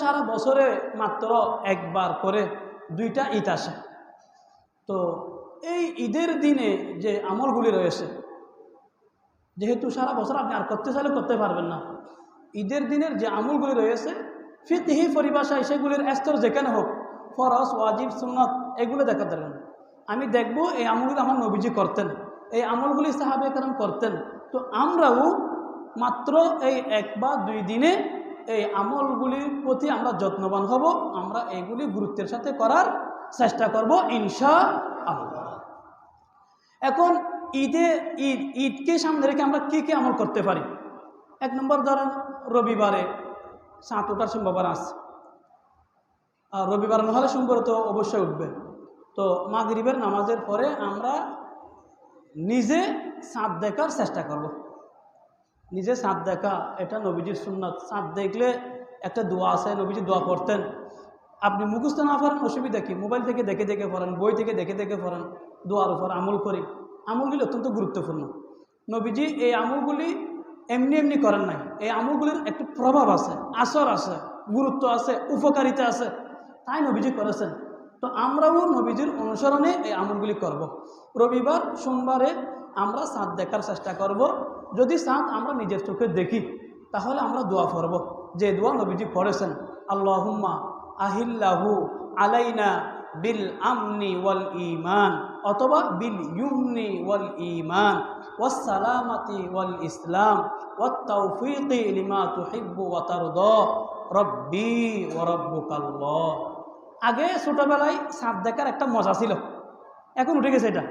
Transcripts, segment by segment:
সারা বছরে মাত্র একবার করে দুইটা ঈদ আসে। তো এই ঈদের দিনে যে আমলগুলি রয়েছে, যেহেতু সারা বছর আপনি আর করতে চাইলে করতে পারবেন না, ঈদের দিনের যে আমলগুলি রয়েছে ফিতহি পরিভাষায় সেগুলির স্তর যেখানে হোক ফরস ওয়াজিব, সুন্নত, এগুলো দেখা দেবেন। আমি দেখব এই আমলগুলি আমার নবীজি করতেন, এই আমলগুলি সাহাবে কারণ করতেন। তো আমরাও মাত্র এই এক বা দুই দিনে এই আমলগুলির প্রতি আমরা যত্নবান হব, আমরা এইগুলি গুরুত্বের সাথে করার চেষ্টা করব ইনশা আল্লাহ এখন ঈদে ঈদ, ঈদকে সামনে রেখে আমরা কী কী আমল করতে পারি? এক নম্বর ধরেন, রবিবারে সাঁত ওঠার সম্ভাবনা আছে। আর রবিবার নহলে সোমবার তো অবশ্যই উঠবে। তো মাগরিবের নামাজের পরে আমরা নিজে সাঁত দেখার চেষ্টা করব। নিজে সাঁত দেখা, এটা নবীজির সুন্নত। সাঁত দেখলে একটা দোয়া আছে, নবীজি দোয়া পড়তেন আপনি মুখস্থ না পারেন অসুবিধা কি? মোবাইল থেকে দেখে দেখে পড়েন, বই থেকে দেখে দেখে পড়েন, দোয়ার উপর আমল করি। আমলগুলি অত্যন্ত গুরুত্বপূর্ণ। নবীজি এই আমলগুলি এমনি এমনি করেন নাই। এই আমলগুলির একটু প্রভাব আছে, আসর আছে, গুরুত্ব আছে, উপকারিতা আছে। তাই নবীজি করেছেন। তো আমরাও নবীজির অনুসরণে এই আমলগুলি করব। রবিবার, সোমবারে আমরা সাঁত দেখার চেষ্টা করব। যদি সাঁত আমরা নিজের চোখে দেখি, তাহলে আমরা দোয়া পড়ব। যে দোয়া নবীজি পড়েছেন, আল্লাহুম্মা আহিল্লাহু আলাইনা বিল আমনি ওয়াল ইমান অথবা, বিল ইউমনি ওয়াল ইমান ওয়াসালামাতি ওয়াল ইসলাম ওয়াত্তাউফিকি লিমা তুহিব্বু ওয়া তারদা রব্বি ওয়া রব্বুকাল্লাহ আগে ছোটবেলায় সাপ দেখার একটা মজা ছিল। এখন উঠে গেছে এটা।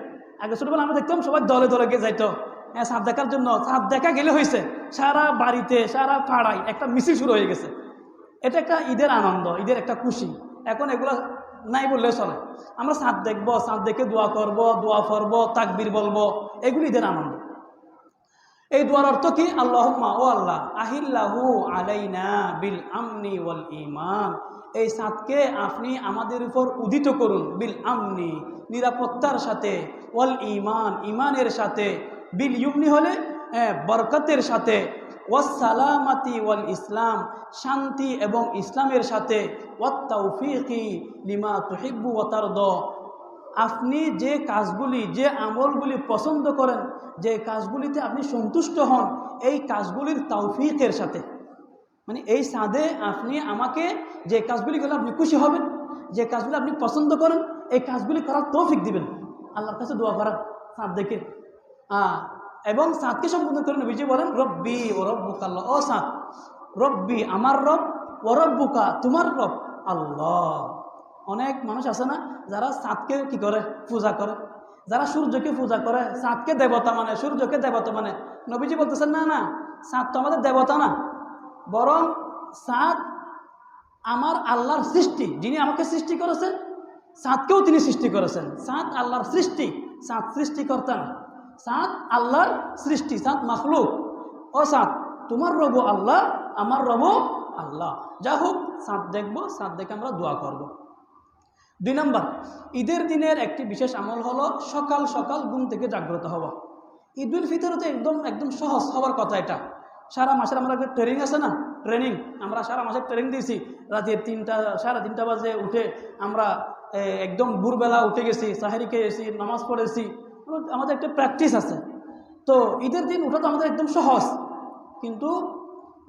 আগে ছোটবেলা আমরা দেখতাম সবাই দলে দলে গিয়ে যাইতো। হ্যাঁ সাপ দেখার জন্য, সাপ দেখা গেলে হয়েছে, সারা বাড়িতে, সারা পাড়ায় একটা মিছিল শুরু হয়ে গেছে। এটা একটা ঈদের আনন্দ, ঈদের একটা খুশি। এখন এগুলো নাই বললে চলে। আমরা সাঁত দেখব সাঁত দেখে দোয়া করব দোয়া করব তাকবির বলব, এগুলি ঈদের আনন্দ। এই দোয়ার অর্থ কি? আল্লাহম্মা ও আল্লাহ, আহিল্লাহু আলাইনা বিল আমনি ওয়াল ইমান এই সাঁতকে আপনি আমাদের উপর উদিত করুন, বিল আমনি, নিরাপত্তার সাথে, ওয়াল ইমান ইমানের সাথে, বিল ইউমনি হলে বরকতের সাথে ওয়াসালামাতি ওয়াল ইসলাম, শান্তি এবং ইসলামের সাথে ওয়াত্তাউফিকি লিমা তুহিব্বু ওয়াতারদ আপনি যে কাজগুলি, যে আমলগুলি পছন্দ করেন, যে কাজগুলিতে আপনি সন্তুষ্ট হন, এই কাজগুলির তৌফিকের সাথে। মানে এই সাদে আপনি আমাকে যে কাজগুলি করলে আপনি খুশি হবেন, যে কাজগুলি আপনি পছন্দ করেন, এই কাজগুলি করার তৌফিক দিবেন। আল্লাহর কাছে দোয়া করার সাদ দেখে এবং সাঁতকে সম্বোধন করেন নবীজি বলেন, রব্বি ও রব্বুকাল্লাহ ও সাঁত রব্বি আমার রব ও রব্বুকা তোমার রব, আল্লাহ। অনেক মানুষ আছে না, যারা সাঁতকে কি করে? পূজা করে। যারা সূর্যকে পূজা করে সাঁতকে দেবতা মানে সূর্যকে দেবতা মানে। নবীজি বলতেছেন, না না সাঁত তো আমাদের দেবতা না। বরং সাঁত আমার আল্লাহর সৃষ্টি, যিনি আমাকে সৃষ্টি করেছেন সাঁতকেও তিনি সৃষ্টি করেছেন। সাঁত আল্লাহর সৃষ্টি সাঁত সৃষ্টিকর্তা না। সাঁত আল্লাহর সৃষ্টি সাঁত মাখলুক। ও সাঁত তোমার রব আল্লাহ, আমার রব আল্লাহ। যা হোক সাঁত দেখব সাঁত দেখে আমরা দোয়া করব। দুই নম্বর, ঈদের দিনের একটি বিশেষ আমল হলো সকাল সকাল ঘুম থেকে জাগ্রত হওয়া। ঈদ উল ফিতরে তো একদম একদম সহজ হওয়ার কথা এটা। সারা মাসের আমরা একটা ট্রেনিং আছে না ট্রেনিং আমরা সারা মাসের ট্রেনিং দিয়েছি। রাতের তিনটা, সাড়ে তিনটা বাজে উঠে আমরা একদম ভোরবেলা উঠে গেছি, সাহারি খেয়েছি নামাজ পড়েছি। আমাদের একটা প্র্যাকটিস আছে। তো ঈদের দিন ওঠা তো আমাদের একদম সহজ। কিন্তু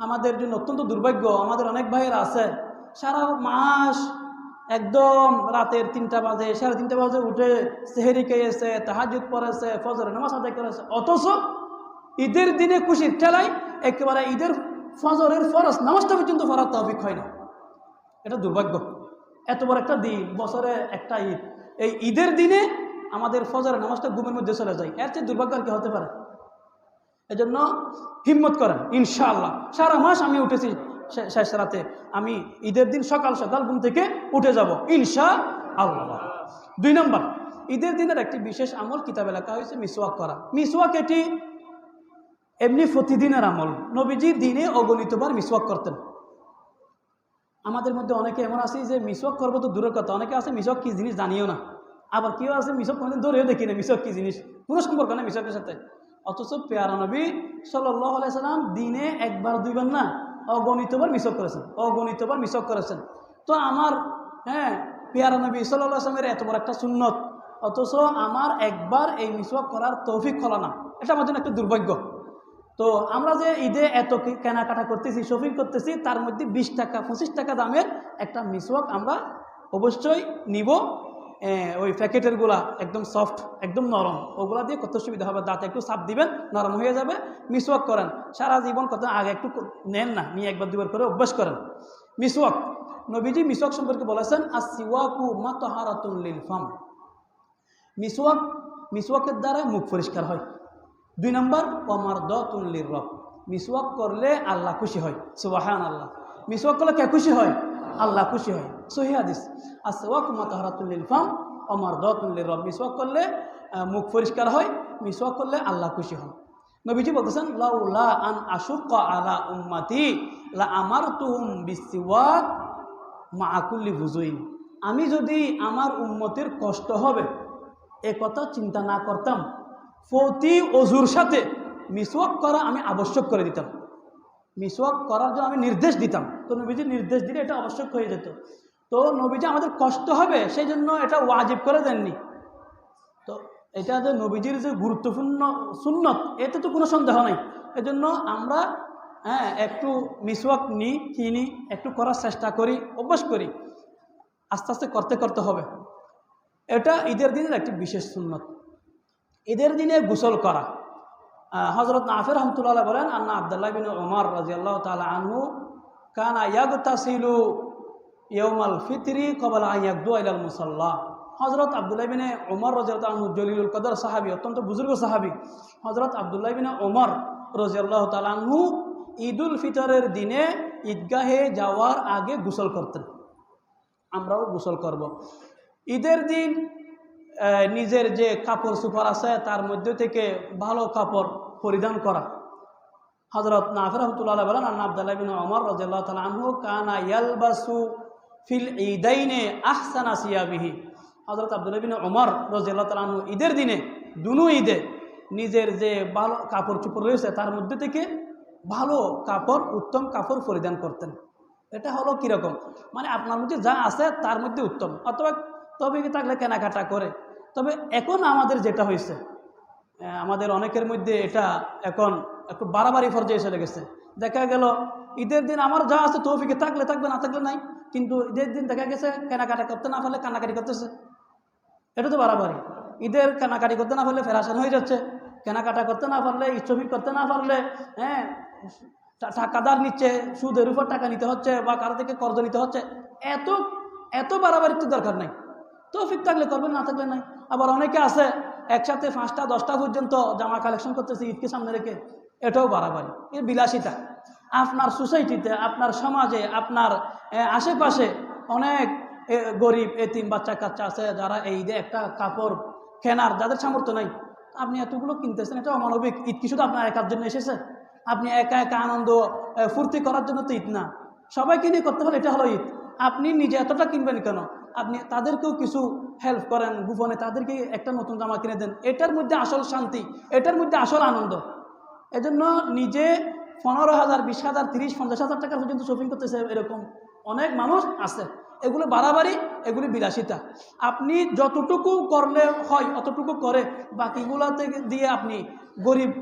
আমাদের জন্য অত্যন্ত দুর্ভাগ্য, আমাদের অনেক ভাইয়েরা আছে, সারা মাস একদম রাতের তিনটা বাজে, সাড়ে তিনটা বাজে উঠে সেহেরি খেয়েছে তাহাজুদ পড়েছে, ফজর নামাজ আদায় করেছে, অথচ ঈদের দিনে খুশির ঠেলায় একেবারে ঈদের ফজরের ফরজ নামাজটা পর্যন্ত ফরার তহবিক হয় না। এটা দুর্ভাগ্য। এত বড় একটা দিন, বছরে একটা ঈদ। এই ঈদের দিনে আমাদের ফজরের নামাজটা ঘুমের মধ্যে চলে যায়। এর চেয়ে দুর্ভাগ্য আর কি হতে পারে? এজন্য হিম্মত করেন, ইনশাআল্লাহ। সারা মাস আমি উঠেছি শেষ রাতে আমি ঈদের দিন সকাল সকাল ঘুম থেকে উঠে যাব ইনশা আল্লাহ দুই নম্বর, ঈদের দিনের একটি বিশেষ আমল কিতাবে লেখা হয়েছে, মিসওয়াক করা। মিসওয়াক এটি এমনি প্রতিদিনের আমল। নবীজি দিনে অগণিতবার মিসওয়াক করতেন। আমাদের মধ্যে অনেকে এমন আছে যে মিসওয়াক করব তো দূরের কথা, অনেকে আছে মিসওয়াক কি জিনিস জানিও না। আবার কেউ আছে মিসওয়াক কোনোদিন ধরেও দেখি না মিসওয়াক কি জিনিস। কোনো সম্পর্ক না মিসওয়াকের সাথে। অথচ পেয়ারা নবী সাল্লাম দিনে একবার, দুইবার না অগণিতবার মিশক করেছেন, অগণিতবার মিশক করেছেন। তো আমার হ্যাঁ পিয়ারা নবী সাল্লাহ আসলামের এত বড় একটা সুন্নত, অথচ আমার একবার এই মিসওয়াক করার তৌফিক হলো না। এটা আমার জন্য একটা দুর্ভাগ্য। তো আমরা যে ঈদে এত কেনাকাটা করতেছি, শপিং করতেছি, তার মধ্যে বিশ টাকা, পঁচিশ টাকা দামের একটা মিসওয়াক আমরা অবশ্যই নিব। ওই প্যাকেটেরগুলা একদম সফট একদম নরম, ওগুলা দিয়ে কত সুবিধা হবে? দাঁতে একটু চাপ দিবেন, নরম হয়ে যাবে মিসওয়াক করেন। সারা জীবন কত আগে একটু নেন না, নিয়ে একবার দুবার করে অভ্যাস করেন। মিসওয়াক নবীজি মিসওয়াক সম্পর্কে বলেছেন আর সিওয়াকু মাতহারাতুল্লিল ফাম মিসওয়াক মিসওয়াকের দ্বারা মুখ পরিষ্কার হয়। দুই নম্বর অমার দতুল্লির রব মিসওয়াক করলে আল্লাহ খুশি হয় সুবাহান আল্লাহ মিসওয়াক করলে কে খুশি হয়? আল্লাহ খুশি হয়। সহি হাদিস। আর সোয়াক মাতাহারাতুল্লিল ফাম অমার দতুল্লির রব মিসওয়াক করলে মুখ পরিষ্কার হয়, মিসওয়াক করলে আল্লাহ খুশি হয় নবীজি বলতেছেন, লাউলা আন আশুক আলা উম্মাতি লা আমার তুহুম বিসিওয়াক মা আকুল্লি বুঝুইন আমি যদি আমার উম্মতের কষ্ট হবে, এ কথা চিন্তা না করতাম, প্রতি অজুর সাথে মিসওয়াক করা আমি আবশ্যক করে দিতাম। মিসওয়াক করার জন্য আমি নির্দেশ দিতাম। তো নবীজি নির্দেশ দিলে এটা আবশ্যক হয়ে যেত। তো নবীজি আমাদের কষ্ট হবে সেই জন্য এটা ওয়াজিব করে দেননি। তো এটা যে নবীজির যে গুরুত্বপূর্ণ সুন্নত, এতে তো কোনো সন্দেহ নেই। এজন্য আমরা হ্যাঁ একটু মিসওয়াক নিই কিনি একটু করার চেষ্টা করি, অভ্যাস করি। আস্তে আস্তে করতে করতে হবে। এটা ঈদের দিনের একটি বিশেষ সুন্নত। ঈদের দিনে গোসল করা। হজরত নাফের রহমতুল্লাহ বলেন, আন্না আবদুল্লাহ বিন ওমর রাজিয়াল্লাহ তালা আনহু কানা ইয়াগতাসিলু ইয়মাল ফিতরি কবল আয়াকদু আইলাল মুসাল্লাহ হজরত আবদুল্লাহ বিনে ওমর আনহু জলিলুল কদর সাহাবি, অত্যন্ত বুজুর্গ সাহাবি। হজরত আবদুল্লাহ বিনে ওমর রাজিয়াল্লাহ তালা আনহু ঈদুল ফিতরের দিনে ঈদগাহে যাওয়ার আগে গোসল করতেন। আমরাও গোসল করব। ঈদের দিন নিজের যে কাপড় সুপার আছে, তার মধ্যে থেকে ভালো কাপড় পরিধান করা। হজরত নাফির রহমতুল্লাহ বলেন আন্না আবদুল্লাহ বিন ওমর রাজিয়াল্লাহ তাআলা আনহু কানা ইয়ালবাসু ফিল ঈদাইনে আহসানা সিয়াবিহি। হজরত আবদুল্লাহ বিন ওমর রাজিয়াল্লাহ তাআলা আনহু ঈদের দিনে, দুনু ঈদে নিজের যে ভালো কাপড় চোপড় রয়েছে, তার মধ্যে থেকে ভালো কাপড়, উত্তম কাপড় পরিধান করতেন। এটা হলো কীরকম? মানে আপনার মধ্যে যা আছে, তার মধ্যে উত্তম। অথবা তবে কি থাকলে কেনাকাটা করে। তবে এখন আমাদের যেটা হয়েছে আমাদের অনেকের মধ্যে এটা এখন একটু বাড়াবাড়ি পর্যায়ে চলে গেছে। দেখা গেল, ঈদের দিন আমার যা আছে তৌফিকে থাকলে থাকবে, না থাকলে নাই। কিন্তু ঈদের দিন দেখা গেছে, কেনাকাটা করতে না পারলে কান্নাকাটি করতেছে। এটা তো বাড়াবাড়ি। ঈদের কেনাকাটি করতে না পারলে ফেরাসান হয়ে যাচ্ছে। কেনাকাটা করতে না পারলে ইচ্ছবিক করতে না পারলে হ্যাঁ টাকাদার নিচ্ছে সুদের উপর টাকা নিতে হচ্ছে বা কারও থেকে কর্জ নিতে হচ্ছে। এত এত বাড়াবাড়ির তো দরকার নাই। তৌফিক থাকলে করবেন, না থাকলে নাই। আবার অনেকে আছে একসাথে পাঁচটা, দশটা পর্যন্ত জামা কালেকশন করতেছে ঈদকে সামনে রেখে। এটাও বাড়াবাড়ি। এর বিলাসিতা। আপনার সোসাইটিতে আপনার সমাজে, আপনার আশেপাশে অনেক গরিব এতিম বাচ্চা কাচ্চা আছে যারা এই ঈদে একটা কাপড় কেনার যাদের সামর্থ্য নাই। আপনি এতগুলো কিনতেছেন, এটা অমানবিক। ঈদ কি শুধু আপনার একার জন্য এসেছে? আপনি একা একা আনন্দ ফুর্তি করার জন্য তো ঈদ না। সবাইকে নিয়ে করতে হলে এটা হলো ঈদ। আপনি নিজে এতটা কিনবেন কেন? আপনি তাদেরকেও কিছু হেল্প করেন, গোপনে তাদেরকে একটা নতুন জামা কিনে দেন। এটার মধ্যে আসল শান্তি, এটার মধ্যে আসল আনন্দ। এজন্য নিজে পনেরো হাজার, বিশ হাজার, তিরিশ, পঞ্চাশ হাজার টাকা পর্যন্ত শপিং করতেছে এরকম অনেক মানুষ আছে। এগুলো বাড়াবাড়ি, এগুলি বিলাসিতা। আপনি যতটুকু করলে হয়, অতটুকু করে বাকিগুলোতে দিয়ে আপনি গরিব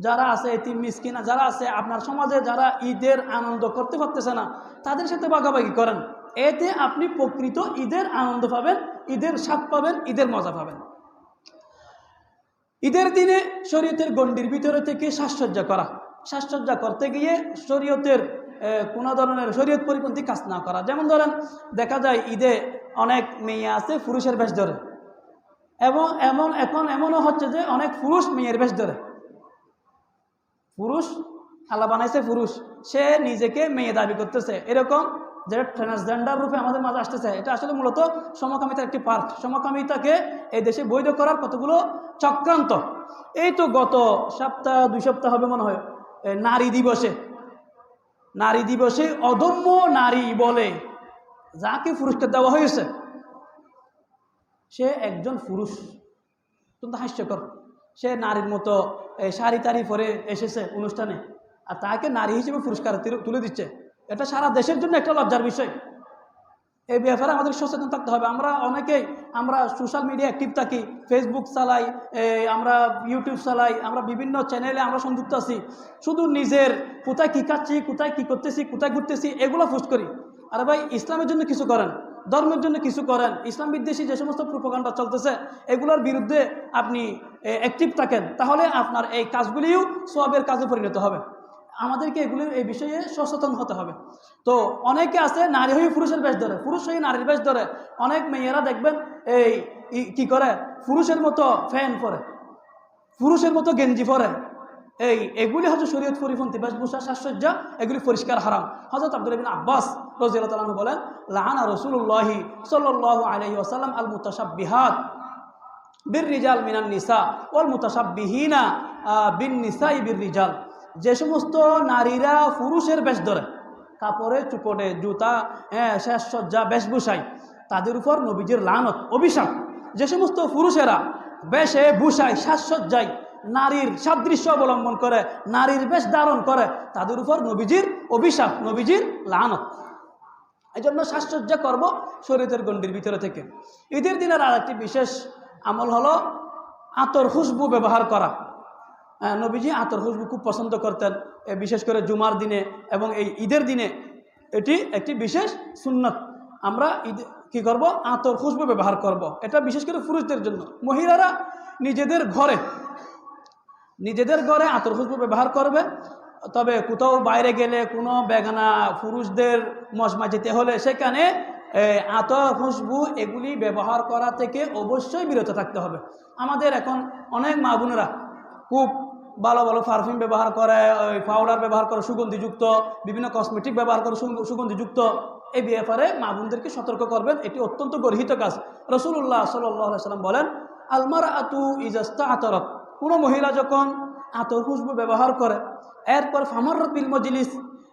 যারা আছে, এতিম, মিসকিনা, যারা আছে, আপনার সমাজে যারা ঈদের আনন্দ করতে পারতেছে না, তাদের সাথে ভাগাভাগি করেন। এতে আপনি প্রকৃত ঈদের আনন্দ পাবেন, ঈদের স্বাদ পাবেন, ঈদের মজা পাবেন। ঈদের দিনে শরীয়তের গণ্ডির ভিতরে থেকে সাজসজ্জা করা। সাজসজ্জা করতে গিয়ে শরীয়তের কোনো ধরনের শরীয়ত পরিপন্থী কাজ না করা। যেমন ধরেন, দেখা যায় ঈদে অনেক মেয়ে আছে পুরুষের বেশ ধরে। এবং এমন, এখন এমনও হচ্ছে যে অনেক পুরুষ মেয়ের বেশ ধরে। পুরুষ, আল্লাহ বানাইছে পুরুষ। সে নিজেকে মেয়ে দাবি করতেছে। এরকম যে ট্রান্সজেন্ডার রূপে আমাদের মাঝে আসতেছে, এটা আসলে মূলত সমকামিতার একটি পার্ট সমকামিতাকে এই দেশে বৈধ করার কতগুলো চক্রান্ত। এই তো গত সপ্তাহ, দুই সপ্তাহ হবে মনে হয় নারী দিবসে। নারী দিবসে অদম্য নারী বলে যাকে পুরস্কার দেওয়া হয়েছে, সে একজন পুরুষ। অত্যন্ত হাস্যকর। সে নারীর মতো শাড়ি তাড়ি পরে এসেছে অনুষ্ঠানে, আর তাকে নারী হিসেবে পুরস্কার তুলে দিচ্ছে। এটা সারা দেশের জন্য একটা লজ্জার বিষয়। এই ব্যাপারে আমাদের সচেতন থাকতে হবে। আমরা অনেকেই, আমরা সোশ্যাল মিডিয়া অ্যাক্টিভ থাকি ফেসবুক চালাই আমরা ইউটিউব চালাই, আমরা বিভিন্ন চ্যানেলে আমরা সংযুক্ত আছি। শুধু নিজের কোথায় কী খাচ্ছি, কোথায় কী করতেছি, কোথায় ঘুরতেছি, এগুলো পোস্ট করি। আরে ভাই, ইসলামের জন্য কিছু করেন, ধর্মের জন্য কিছু করেন, ইসলাম বিদ্বেষী যে সমস্ত প্রোপাগান্ডা চলতেছে, এগুলোর বিরুদ্ধে আপনি অ্যাক্টিভ থাকেন, তাহলে আপনার এই কাজগুলিও সবের কাজে পরিণত হবে। আমাদেরকে এগুলো, এই বিষয়ে সচেতন হতে হবে। তো অনেকে আছে, নারী হয়ে পুরুষের বেশ ধরে। পুরুষ হয়ে নারীর বেশ ধরে। অনেক মেয়েরা দেখবেন, এই কি করে? পুরুষের মতো ফ্যান পরে। পুরুষের মতো গেঞ্জি পরে। এই, এগুলি হচ্ছে শরীয়ত পরিপন্থী বেশভূষা, সাজসজ্জা, এগুলি পরিষ্কার হারাম। হজরত আব্দুল বিন আব্বাস রজিয়ালু বলেন লাহানা রসুল্লাহি সাল্লাহ আলহি আসাল্লাম আল মুতাসাবিহাত বীর রিজাল মিনান নিসা ওয়াল মুতাসাবিহীনা বিন নিসাই বীর রিজাল যে সমস্ত নারীরা পুরুষের বেশ ধরে, কাপড়ে চুপড়ে জুতা হ্যাঁ শেষসজ্জা বেশভূষায়, তাদের উপর নবীজির লানত, অভিশাপ। যে সমস্ত পুরুষেরা বেশে ভূষায় সাজসজ্জায় নারীর সাদৃশ্য অবলম্বন করে, নারীর বেশ ধারণ করে, তাদের উপর নবীজির অভিশাপ, নবীজির লানত। এই জন্য সাজসজ্জা করব শরীরের গণ্ডির ভিতরে থেকে। ঈদের দিনের আর একটি বিশেষ আমল হলো আতর খুশবু ব্যবহার করা। নবীজি আতর খুশবু খুব পছন্দ করতেন। বিশেষ করে জুমার দিনে এবং এই ঈদের দিনে এটি একটি বিশেষ সুন্নত। আমরা ঈদ, কী করব? আতর খুশবু ব্যবহার করব। এটা বিশেষ করে পুরুষদের জন্য। মহিলারা নিজেদের ঘরে নিজেদের ঘরে আতর খুশবু ব্যবহার করবে। তবে কোথাও বাইরে গেলে কোনো বেগানা পুরুষদের মশমা যেতে হলে সেখানে আতর খুশবু এগুলি ব্যবহার করা থেকে অবশ্যই বিরত থাকতে হবে। আমাদের এখন অনেক মা বোনেরা খুব ভালো ভালো পারফিউম ব্যবহার করে পাউডার ব্যবহার করে, সুগন্ধিযুক্ত, বিভিন্ন কসমেটিক ব্যবহার করে, সুগ- সুগন্ধিযুক্ত। এই ব্যাপারে মা বোনদেরকে সতর্ক করবেন, এটি অত্যন্ত গর্হিত কাজ। রসুল্লাহ সাল্লাম বলেন আলমার আতু ইজাস্তা আতরত কোনো মহিলা যখন আতর খুশবু ব্যবহার করে, এরপর ফামারত বিল মজলিস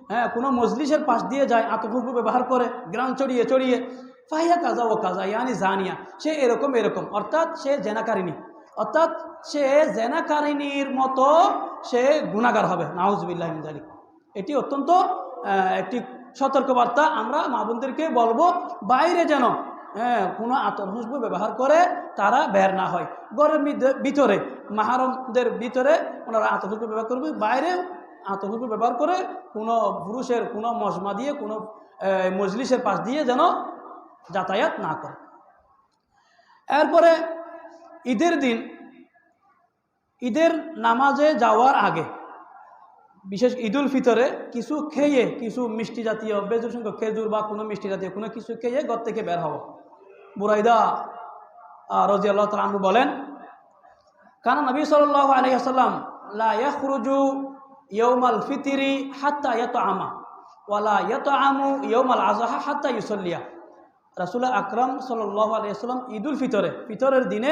হ্যাঁ কোনো মজলিসের পাশ দিয়ে যায়, আতর খুশবু ব্যবহার করে, গ্রাম চড়িয়ে চড়িয়ে, ফাহিয়া কাজা ও কাজা ইয়ানি জানিয়া, সে এরকম এরকম, অর্থাৎ সে জেনাকারিনী অর্থাৎ সে জেনাকারিনীর মতো সে গুণাগার হবে। নাউজবিল্লাহ জালিক এটি অত্যন্ত একটি সতর্কবার্তা। আমরা মা বোনদেরকে বলব, বাইরে যেন হ্যাঁ কোনো আতর খুশবু ব্যবহার করে তারা বের না হয়। মিদ- ভিতরে, মাহারমদের ভিতরে ওনারা আতর খুশবু ব্যবহার করবে। বাইরে আতর খুশবু ব্যবহার করে কোনো পুরুষের, কোনো মজমা দিয়ে, কোনো মজলিসের পাশ দিয়ে যেন যাতায়াত না করে। এরপরে ঈদের দিন, ঈদের নামাজে যাওয়ার আগে, বিশেষ ঈদুল ফিতরে কিছু খেয়ে, কিছু মিষ্টি জাতীয়, বেজুর সংখ্যক খেজুর বা কোনো মিষ্টি জাতীয় কোনো কিছু খেয়ে ঘর থেকে বের হব বুরাইদা রাজি আল্লাহ তালু বলেন কারণ নবী সাল্লাহ আলহিহাসাল্লাম লাখরুজু ইয়ৌমাল ফিতিরি হাত্তা ইয়ত আমা ওয়ালা ইয়ত আমু ইয়ৌমাল আজহা হাত্তা ইউসল্লিয়া। রাসুল্লাহ আকরাম সাল্লাহ আলিয়াল্লাম ঈদুল ফিতরে, ফিতরের দিনে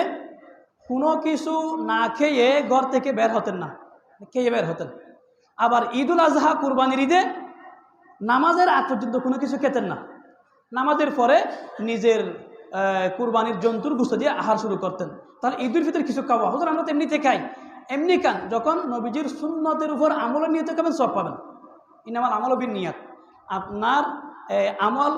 কোনো কিছু না খেয়ে ঘর থেকে বের হতেন না, খেয়ে বের হতেন। আবার ঈদুল আজহা কুরবানির ঈদে নামাজের আগ পর্যন্ত কোনো কিছু খেতেন না। নামাজের পরে নিজের কুরবানির জন্তুর গুস্ত দিয়ে আহার শুরু করতেন। তাহলে ঈদুল ফিতর কিছু খাওয়া, হুজুর আমরা তো এমনিতে খাই। এমনি খান, যখন নবীজির সুন্নতের উপর আমলের নিয়তে খাবেন, সব পাবেন। ইনামাল আমল বিন নিয়াত। আপনার আমল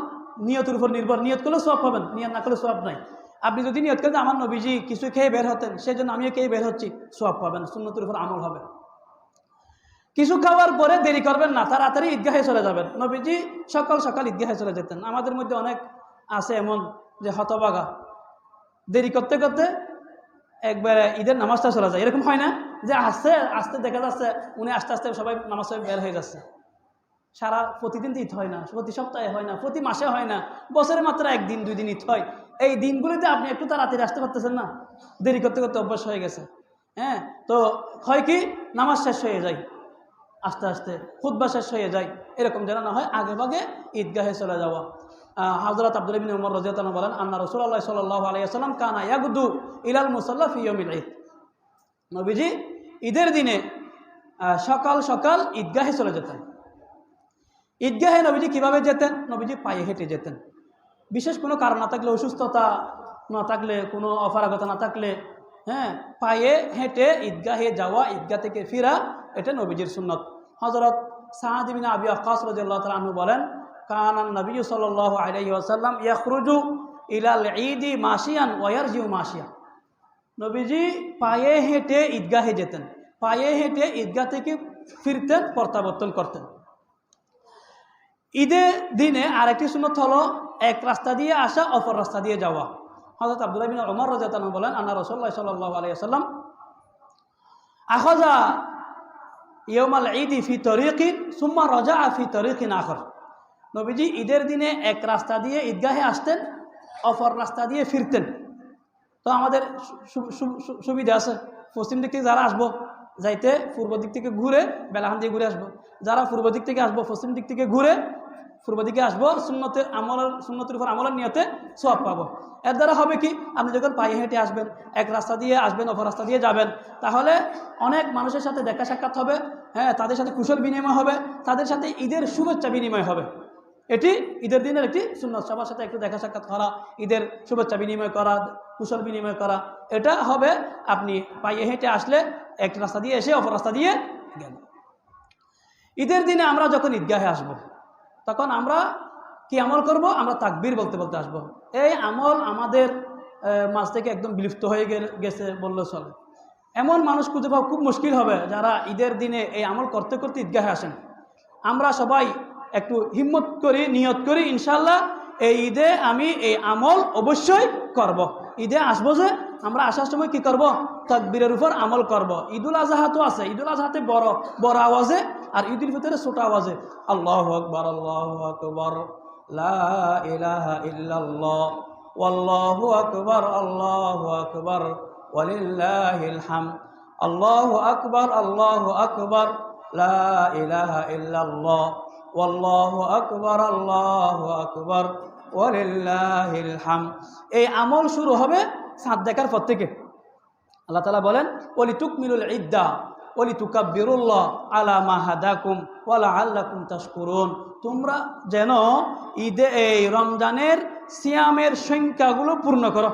নিয়তের উপর নির্ভর, নিয়ত করলে সব পাবেন, নিয়ত না করলে সব নাই। আপনি যদি নিয়ত করেন আমার নবীজি কিছু খেয়ে বের হতেন সেই জন্য আমিও খেয়ে বের হচ্ছি সব পাবেন, সুন্নতের উপর আমল হবে। কিছু খাওয়ার পরে দেরি করবেন না, তাড়াতাড়ি ঈদগাহে চলে যাবেন। নবীজি সকাল সকাল ঈদগাহে চলে যেতেন। আমাদের মধ্যে অনেক আছে এমন যে হতবাগা দেরি করতে করতে একবারে ঈদের নামাজটা চলে যায়। এরকম হয় না যে আসছে, আসতে দেখা যাচ্ছে, উনি আস্তে আস্তে সবাই নামাজ বের হয়ে যাচ্ছে। সারা প্রতিদিন ঈদ হয় না, প্রতি সপ্তাহে হয় না, প্রতি মাসে হয় না, বছরে মাত্র একদিন দুই দিন ঈদ হয়। এই দিনগুলিতে আপনি একটু তাড়াতাড়ি আসতে পারতেছেন না? দেরি করতে করতে অভ্যাস হয়ে গেছে। হ্যাঁ তো হয় কি, নামাজ শেষ হয়ে যায়, আস্তে আস্তে খুদ্া শেষ হয়ে যায়, এরকম যেন না হয় আগে ভাগে ঈদগাহে চলে যাওয়া। হজরত আব্দুল বিন উমর বলেন, আন্না রসুল্লাহ সাল্লাহ আলিয়াল্লাম কানা ইয়াগুদ্দু ইলাল মুসাল্লা ফিয়মিল ঈদ। নবীজি ঈদের দিনে সকাল সকাল ঈদগাহে চলে যেতেন। ঈদগাহে নবীজি কীভাবে যেতেন? নবীজি পায়ে হেঁটে যেতেন। বিশেষ কোনো কারণ না থাকলে, অসুস্থতা না থাকলে, কোনো অপারগতা না থাকলে হ্যাঁ পায়ে হেঁটে ঈদগাহে যাওয়া, ঈদগাহ থেকে ফিরা, এটা নবীজির সুন্নত। হজরত সাহাদিবিন আবি রাজিয়াল্লাহ তাআলা আনহু বলেন কানান নবী সাল্লাল্লাহু আলাইহি ওয়াসাল্লাম ইয়াখরুজু ইলাল ঈদি মাসিয়ান ওয়ারজিউ মাসিয়া নবীজি পায়ে হেঁটে ঈদগাহে যেতেন। পায়ে হেঁটে ঈদগাহ থেকে ফিরতেন প্রত্যাবর্তন করতেন। ঈদের দিনে আরেকটি সুন্নত হলো এক রাস্তা দিয়ে আসা, অপর রাস্তা দিয়ে যাওয়া। হজরত আব্দুল্লাহ বিন ওমর রাজাতান বলেন, আন্না রসল্লাহ সাল্লাহ আলাইসাল্লাম আখজা ইয়মাল ঈদি ফি তরিকিন, সুম্মা রজা ফি তরিকিন আখর। নবীজি ঈদের দিনে এক রাস্তা দিয়ে ঈদগাহে আসতেন, অপর রাস্তা দিয়ে ফিরতেন। তো আমাদের সুবিধা আছে। পশ্চিম দিক থেকে যারা আসব যাইতে পূর্ব দিক থেকে ঘুরে বেলাহান দিয়ে ঘুরে আসব। যারা পূর্ব দিক থেকে আসব, পশ্চিম দিক থেকে ঘুরে পূর্ব দিকে আসব শূন্যতে আমলের শূন্যতের উপর আমলের নিয়তে সব পাবো। এর দ্বারা হবে কি, আপনি যখন পায়ে হেঁটে আসবেন, এক রাস্তা দিয়ে আসবেন, অপর রাস্তা দিয়ে যাবেন, তাহলে অনেক মানুষের সাথে দেখা সাক্ষাৎ হবে হ্যাঁ তাদের সাথে কুশল বিনিময় হবে, তাদের সাথে ঈদের শুভেচ্ছা বিনিময় হবে। এটি ঈদের দিনের একটি সুন্নত। সবার সাথে একটু দেখা সাক্ষাৎ করা, ঈদের শুভেচ্ছা বিনিময় করা কুশল বিনিময় করা এটা হবে আপনি পায়ে হেঁটে আসলে এক রাস্তা দিয়ে এসে অপর রাস্তা দিয়ে গেল ঈদের দিনে আমরা যখন ঈদগাহে আসব। তখন আমরা কি আমল করব আমরা তাকবির বলতে বলতে আসব। এই আমল আমাদের মাছ থেকে একদম বিলুপ্ত হয়ে গেছে বললে চলে এমন মানুষ খুঁজে পাওয়া খুব মুশকিল হবে যারা ঈদের দিনে এই আমল করতে করতে ঈদগাহে আসেন আমরা সবাই একটু হিম্মত করি, নিয়ত করি ইনশাল্লাহ এই ঈদে আমি এই আমল অবশ্যই করব। ঈদে আসব যে আমরা আসার সময় কি করব? তাকবীরের উপর আমল করব। ঈদুল আজহা তো আছে। ঈদুল আজহাতে বড় বড় আওয়াজে আর ঈদুল ফিতরে ছোট আওয়াজে। আল্লাহ আকবর আল্লাহ আকবর। ওয়াল্লাহু আকবর, আল্লাহু আকবর। ওয়ালিল্লাহিল হামদ। আল্লাহু আকবর আল্লাহু আকবর। লা ইলাহা ইল্লাল্লাহ। ওয়াল্লাহু আকবর, আল্লাহু আকবর। ওয়ালিল্লাহিল হামদ এই আমল শুরু হবে সাত দেখার পর থেকে। আল্লাহ তালা বলেন ওলি তুকমিলুল ইদ্দা ওলি তুকাব্বিরুল্লাহ আলা মাহাদাকুম ওয়ালা আল্লাকুম তাশকুরুন। তোমরা যেন ঈদে এই রমজানের সিয়ামের সংখ্যাগুলো পূর্ণ করো।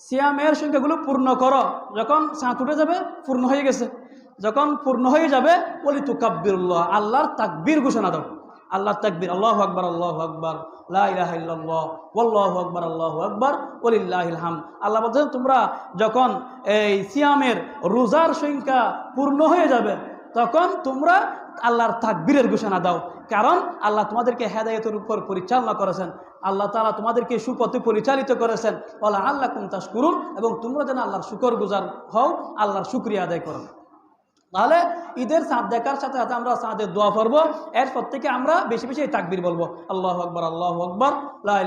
সিয়ামের সংখ্যাগুলো পূর্ণ করো। যখন সাঁত উঠে যাবে, পূর্ণ হয়ে গেছে। যখন পূর্ণ হয়ে যাবে ওলি তুকাব্বিরুল্লাহ আল্লাহর তাকবীর ঘোষণা দাও। আল্লাহর তাকবীর, আল্লাহ আকবর আল্লাহ আকবর লাহ আকবর, আল্লাহ আকবর ওলিল্লাহিল হাম আল্লাহ বলছেন, তোমরা যখন এই সিয়ামের রোজার সংখ্যা পূর্ণ হয়ে যাবে, তখন তোমরা আল্লাহর তাকবীরের ঘোষণা দাও। কারণ আল্লাহ তোমাদেরকে হেদায়তের উপর পরিচালনা করেছেন। আল্লাহ তালা তোমাদেরকে সুপথে পরিচালিত করেছেন। বলা আল্লাহ কুমতাস করুন এবং তোমরা যেন আল্লাহর শুকর গুজার হও, আল্লাহর শুক্রিয়া আদায় করো। তাহলে ঈদের চাঁদ দেখার সাথে সাথে আমরা চাঁদের দোয়া পড়ব। এরপর থেকে আমরা বেশি বেশি তাকবির বলব। আল্লাহ আকবর আল্লাহ আকবর লাহ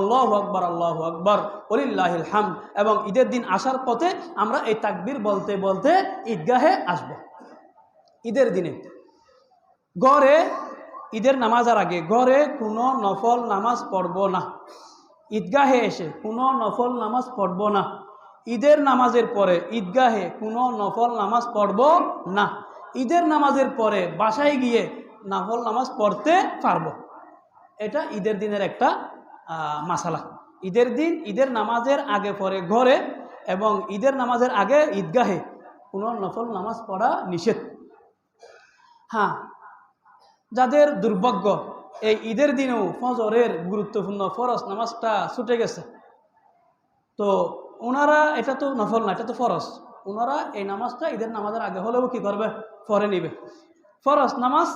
আল্লাহ আকবর আল্লাহ আকবর অলিল্লাহিল হাম এবং ঈদের দিন আসার পথে আমরা এই তাকবির বলতে বলতে ঈদগাহে আসব। ঈদের দিনে গড়ে ঈদের নামাজের আগে, গড়ে কোনো নফল নামাজ পড়ব না। ঈদগাহে এসে কোনো নফল নামাজ পড়ব না। ঈদের নামাজের পরে ঈদগাহে কোনো নফল নামাজ পড়ব না। ঈদের নামাজের পরে বাসায় গিয়ে নফল নামাজ পড়তে পারব। এটা ঈদের দিনের একটা মাসালা। ঈদের দিন ঈদের নামাজের আগে পরে ঘরে এবং ঈদের নামাজের আগে ঈদগাহে কোনো নফল নামাজ পড়া নিষেধ। হ্যাঁ যাদের দুর্ভাগ্য এই ঈদের দিনেও ফজরের গুরুত্বপূর্ণ ফরজ নামাজটা ছুটে গেছে, তো ওনারা, এটা তো নফল না, এটা তো ফরজ। ওনারা এই নামাজটা ঈদের নামাজের আগে হলেও কি করবে? পরে নিবে। ফরজ নামাজ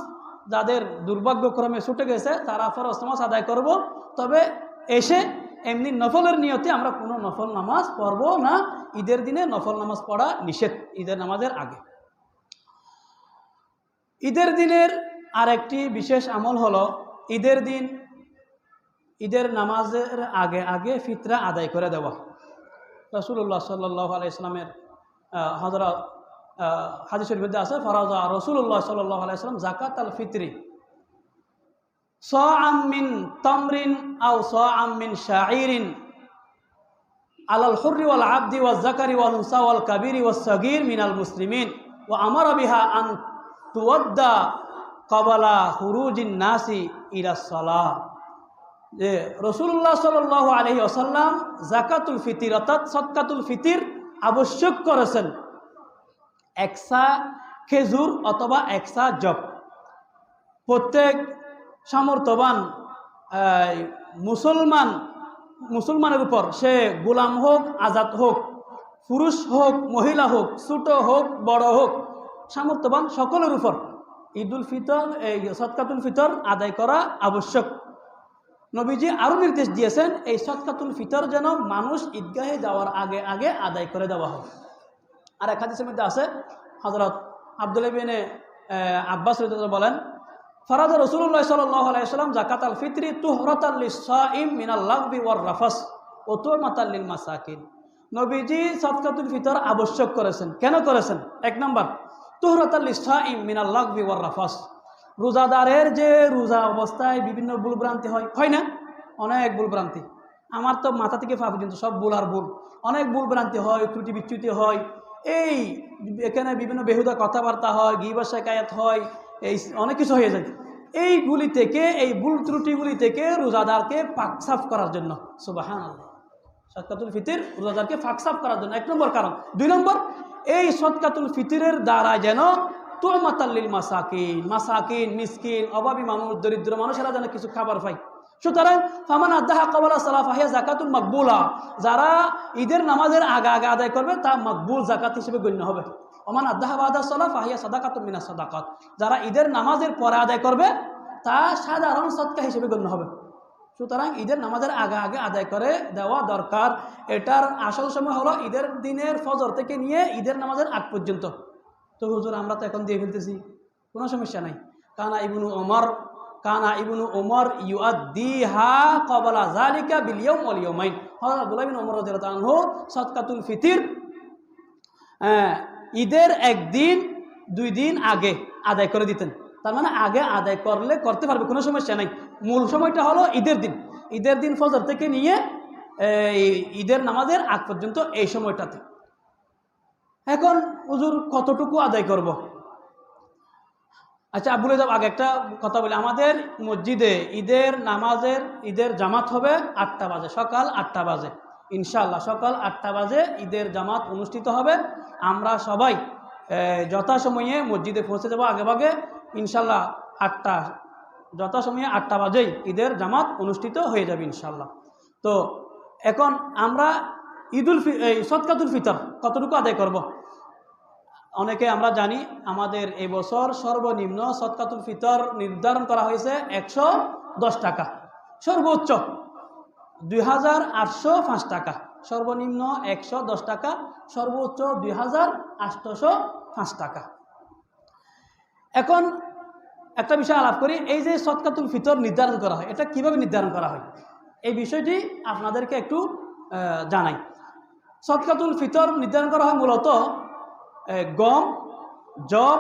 যাদের দুর্ভাগ্যক্রমে ছুটে গেছে, তারা ফরজ নামাজ আদায় করব। তবে এসে এমনি নফলের নিয়তে আমরা কোনো নফল নামাজ পড়ব না। ঈদের দিনে নফল নামাজ পড়া নিষেধ ঈদের নামাজের আগে। ঈদের দিনের আরেকটি বিশেষ আমল হলো ঈদের দিন, ঈদের নামাজের আগে আগে ফিতরা আদায় করে দেওয়া। রসুল্লাহ সাল্লাহ আলাইসলামের হজরত হাদিসের বিরুদ্ধে আছে, ফরাজা রসুল্লাহ সাল্লাহ আলাইসলাম জাকাত আল ফিতরি। স আমিন তামরিন আও স আমিন শাইরিন আলাল হুর্রি ওয়াল আব্দি ওয়াল জাকারি ওয়াল উনসা ওয়াল কাবিরি ওয়াল সগির মিনাল মুসলিমিন ও আমার বিহা আন তুয়াদ্দা কবালা হুরুজিন নাসি ইরাসলা যে রসুল্লাহ সাল আলহি আসাল্লাম জাকাতুল ফিতির, অর্থাৎ সৎকাতুল ফিতির আবশ্যক করেছেন। একসা খেজুর অথবা একসা জব প্রত্যেক সামর্থ্যবান মুসলমান, মুসলমানের উপর সে গোলাম হোক, আজাদ হোক, পুরুষ হোক, মহিলা হোক, ছোট হোক, বড় হোক, সামর্থ্যবান সকলের উপর ঈদুল ফিতর, এই সৎকাতুল ফিতর আদায় করা আবশ্যক। নবীজি আরও নির্দেশ দিয়েছেন, এই সৎকাতুল ফিতর যেন মানুষ ঈদগাহে যাওয়ার আগে আগে আদায় করে দেওয়া হয়। আর এক হাদিসের মধ্যে আছে হজরত আবদুল্লাহ বিনে আব্বাস বলেন, ফরাদ রসুল্লাহ সাল্লাহ আলাইসাল্লাম জাকাত আল ফিতরি তুহরতাল্লিম মিনাল লাগবি ওয়ার রাফাস ও তো মাতাল্লিল মাসাকিন। নবীজি সৎকাতুল ফিতর আবশ্যক করেছেন। কেন করেছেন? এক নম্বর তুহরতাল্লিম মিনাল লাগবি ওয়ার রাফাস। রোজাদারের যে রোজা অবস্থায় বিভিন্ন ভুলভ্রান্তি হয় হয় না? অনেক ভুলভ্রান্তি। আমার তো মাথা থেকে পা পর্যন্ত সব ভুল আর ভুল। অনেক ভুলভ্রান্তি হয়, ত্রুটি বিচ্যুতি হয়। এই এখানে বিভিন্ন বেহুদা কথাবার্তা হয় গিবা শেখায়াত হয়, এই অনেক কিছু হয়ে যায়। এইগুলি থেকে, এই ভুল ত্রুটিগুলি থেকে রোজাদারকে পাকসাফ করার জন্য। আল্লাহ সৎকাতুল ফিতির রোজাদারকে ফাকসাফ করার জন্য। এক নম্বর কারণ। দুই নম্বর, এই সৎকাতুল ফিতিরের দ্বারা যেন মাসাকিন মাসাকিন, মিসকিন, অভাবী মানুষ, দরিদ্র মানুষেরা যেন কিছু খাবার সুতরাং ফামান আদাহা কবলা জাকাতুল মাকবুলা। যারা ঈদের নামাজের আগে আগে আদায় করবে, তা মাকবুল জাকাত হিসেবে গণ্য হবে। ওমান আদাহা বাদা সালাফ আহিয়া মিনা সাদাকাত। যারা ঈদের নামাজের পরে আদায় করবে, তা সাধারণ সৎকা হিসেবে গণ্য হবে। সুতরাং ঈদের নামাজের আগে আগে আদায় করে দেওয়া দরকার। এটার আসল সময় হলো ঈদের দিনের ফজর থেকে নিয়ে ঈদের নামাজের আগ পর্যন্ত। তো হুজুর, আমরা তো এখন দিয়ে ফেলতেছি। কোনো সমস্যা নাই। কানা ইবনু ওমর, কানা ইবনু ওমর ইউআদ্দি হা কবলা জালিকা বিলিয়ম অলিয়মাইন হজরত আব্দুল্লাহ ওমর আনহু সদকাতুল ফিতির ঈদের একদিন, দুই দিন আগে আদায় করে দিতেন। তার মানে আগে আদায় করলে করতে পারবে, কোনো সমস্যা নাই। মূল সময়টা হলো ঈদের দিন। ঈদের দিন ফজর থেকে নিয়ে ঈদের নামাজের আগ পর্যন্ত এই সময়টাতে। এখন হুজুর কতটুকু আদায় করব। আচ্ছা আবুল যাব আগে একটা কথা বলি। আমাদের মসজিদে ঈদের নামাজের, ঈদের জামাত হবে আটটা বাজে, সকাল আটটা বাজে। ইনশাল্লাহ সকাল আটটা বাজে ঈদের জামাত অনুষ্ঠিত হবে। আমরা সবাই যথাসময়ে মসজিদে পৌঁছে যাব আগে ভাগে। ইনশাল্লাহ আটটা, যথাসময়ে আটটা বাজেই ঈদের জামাত অনুষ্ঠিত হয়ে যাবে ইনশাল্লাহ তো, এখন আমরা ঈদুল এই সৎকাতুল ফিতর, কতটুকু আদায় করব। অনেকে আমরা জানি আমাদের এবছর সর্বনিম্ন সৎকাতুল ফিতর নির্ধারণ করা হয়েছে একশো দশ টাকা, সর্বোচ্চ দুই হাজার আটশো পাঁচ টাকা, সর্বনিম্ন একশো দশ টাকা, সর্বোচ্চ দুই হাজার আটশোশো পাঁচ টাকা। এখন একটা বিষয় আলাপ করি, এই যে সৎকাতুল ফিতর নির্ধারণ করা হয়, এটা কীভাবে নির্ধারণ করা হয়? এই বিষয়টি আপনাদেরকে একটু জানাই। সৎকাতুল ফিতর নির্ধারণ করা হয় মূলত গম, জব,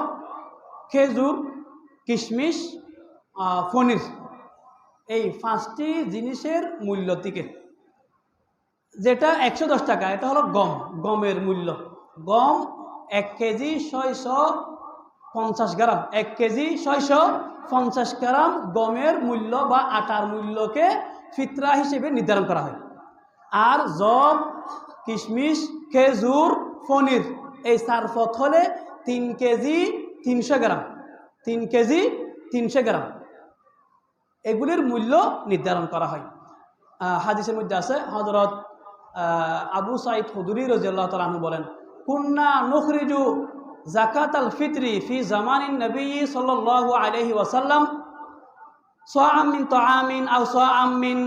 খেজুর, কিশমিশ পনির। এই পাঁচটি জিনিসের মূল্য থেকে, যেটা একশো দশ টাকা, এটা হলো গম, গমের মূল্য। গম এক কেজি ছয়শো পঞ্চাশ গ্রাম, এক কেজি ছয়শো পঞ্চাশ গ্রাম গমের মূল্য বা আটার মূল্যকে ফিতরা হিসেবে নির্ধারণ করা হয়। আর জব কিশমিশ, খেজুর ফনির এই সারফত হলে তিন কেজি তিনশো গ্রাম। তিন কেজি তিনশো গ্রাম। এগুলির মূল্য নির্ধারণ করা হয়। হাদিসের মধ্যে আছে হজরত আবু সাইদ হুদুরি রজিয়াল্লাহ তালু বলেন, কুন্না নখরিজু জাকাত আল ফিতরি ফি জামানিন নবী সাল আলহি ওয়াসাল্লাম সোয়া আমিন তো আমিন আউ সোয়া আমিন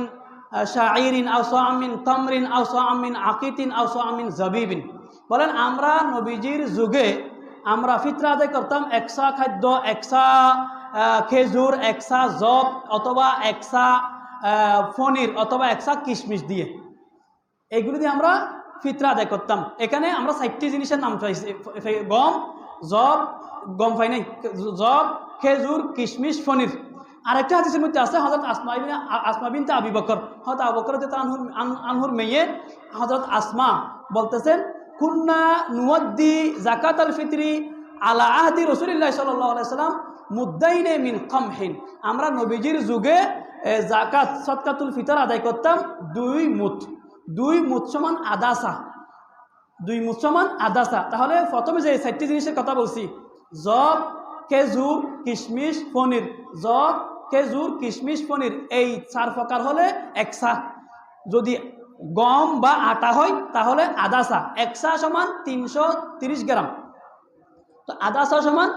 শাহরিন আউসামিন তমরিন আউসামিন আকিতিন আউসামিন জবিবিন। বলেন, আমরা নবীজির যুগে আমরা ফিতরা আদায় করতাম একসা খাদ্য, একসা খেজুর, একসা জব অথবা একসা ফনির অথবা একসা কিশমিশ দিয়ে। এগুলি দিয়ে আমরা ফিতরা আদায় করতাম। এখানে আমরা ষাটটি জিনিসের নাম পাইছি গম জব গম পাই নাই জব খেজুর, কিশমিশ ফনির আরেকটা হাদিসের মধ্যে আছে হজরত আসমা ইবিন আসমা বিনতে আবি বকর। হয়তো আবু বকর আনহুর আন- আনহুর মেয়ে হজরত আসমা বলতেছেন, কুন্না নুয়াদ্দি জাকাত আল ফিতরি আলা আহদি রসুলিল্লাহ সাল্লাম মুদ্দাইনে মিন কমহিন আমরা নবীজির যুগে জাকাত সৎকাতুল ফিতর আদায় করতাম দুই মুঠ। দুই মুঠ সমান আদাসা। দুই মুঠ সমান আদাসা। তাহলে প্রথমে যে চারটি জিনিসের কথা বলছি জব খেজুর, কিশমিশ, পনির। জব খেজুর, কিশমিশ, পনির, এই চার প্রকার হলে একসা। যদি গম বা আটা হয়, তাহলে চা। একসা সমান তিনশো গ্রাম। তো চা সমান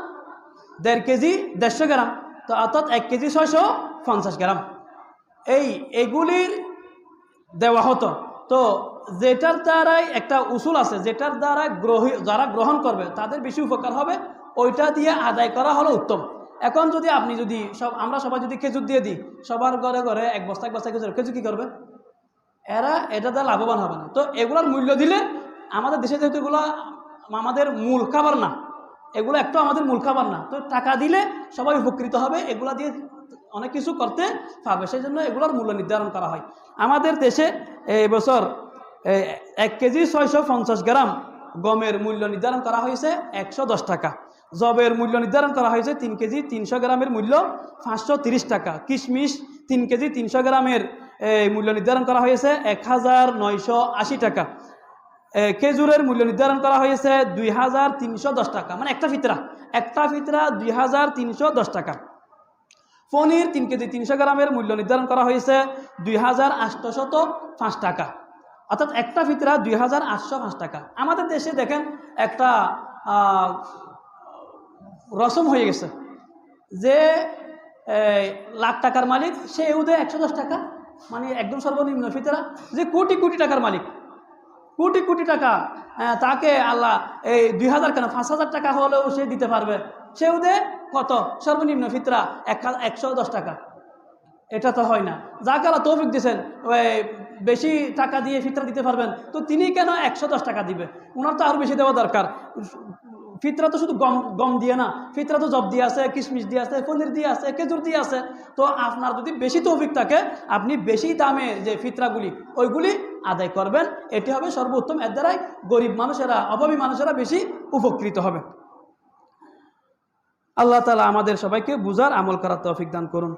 দেড় কেজি দেড়শো গ্রাম। তো অর্থাৎ এক কেজি ছয়শো পঞ্চাশ গ্রাম। এই এগুলির দেওয়া হতো। তো যেটার দ্বারাই একটা উসুল আছে, যেটার দ্বারা গ্রহী, যারা গ্রহণ করবে, তাদের বেশি উপকার হবে, ওইটা দিয়ে আদায় করা হলো উত্তম। এখন যদি আপনি যদি সব আমরা সবাই যদি খেজুর দিয়ে দিই, সবার ঘরে ঘরে এক বস্তা এক বস্তা খেজুর খেজুর কী করবে? এরা এটা দ্বারা লাভবান হবে না। তো এগুলোর মূল্য দিলে আমাদের দেশে যেহেতু এগুলো আমাদের মূল খাবার না, এগুলো একটু আমাদের মূল খাবার না, তো টাকা দিলে সবাই উপকৃত হবে, এগুলা দিয়ে অনেক কিছু করতে পারবে। সেই জন্য এগুলোর মূল্য নির্ধারণ করা হয়। আমাদের দেশে এই বছর এক কেজি ছয়শো পঞ্চাশ গ্রাম গমের মূল্য নির্ধারণ করা হয়েছে একশো দশ টাকা। জবের মূল্য নির্ধারণ করা হয়েছে তিন কেজি তিনশো গ্রামের মূল্য পাঁচশো তিরিশ টাকা। কিশমিশ তিন কেজি তিনশো গ্রামের মূল্য নির্ধারণ করা হয়েছে এক হাজার নয়শো আশি টাকা। খেজুরের মূল্য নির্ধারণ করা হয়েছে দুই হাজার তিনশো দশ টাকা। মানে একটা ফিতরা একটা ফিতরা দুই হাজার তিনশো দশ টাকা। পনির তিন কেজি তিনশো গ্রামের মূল্য নির্ধারণ করা হয়েছে দুই হাজার আটশত পাঁচ টাকা। অর্থাৎ একটা ফিতরা দুই হাজার আটশো পাঁচ টাকা। আমাদের দেশে দেখেন একটা রসম হয়ে গেছে যে লাখ টাকার মালিক, সে এউদে একশো দশ টাকা মানে একদম সর্বনিম্ন। ফিতরা যে কোটি কোটি টাকার মালিক, কোটি কোটি টাকা তাকে আল্লাহ, এই দুই হাজার কেন, পাঁচ হাজার টাকা হলেও সে দিতে পারবে। সে দে কত? সর্বনিম্ন ফিতরা এক একশো দশ টাকা। এটা তো হয় না। যাকে আল্লাহ তৌফিক দিয়েছেন বেশি টাকা দিয়ে ফিতরা দিতে পারবেন। তো তিনি কেন একশো দশ টাকা দিবে? ওনার তো আরও বেশি দেওয়া দরকার। ফিতরা তো শুধু গম গম দিয়ে না, ফিতরা তো জব দিয়ে আছে, কিশমিশ দিয়ে আছে, পনির দিয়ে আছে, খেজুর দিয়ে আছে। তো আপনার যদি বেশি তৌফিক থাকে, আপনি বেশি দামের যে ফিতরাগুলি, ওইগুলি আদায় করবেন। এটি হবে সর্বোত্তম। এর দ্বারাই গরিব মানুষেরা, অভাবী মানুষেরা বেশি উপকৃত হবে। আল্লাহ তালা আমাদের সবাইকে বুঝার, আমল করার তৌফিক দান করুন।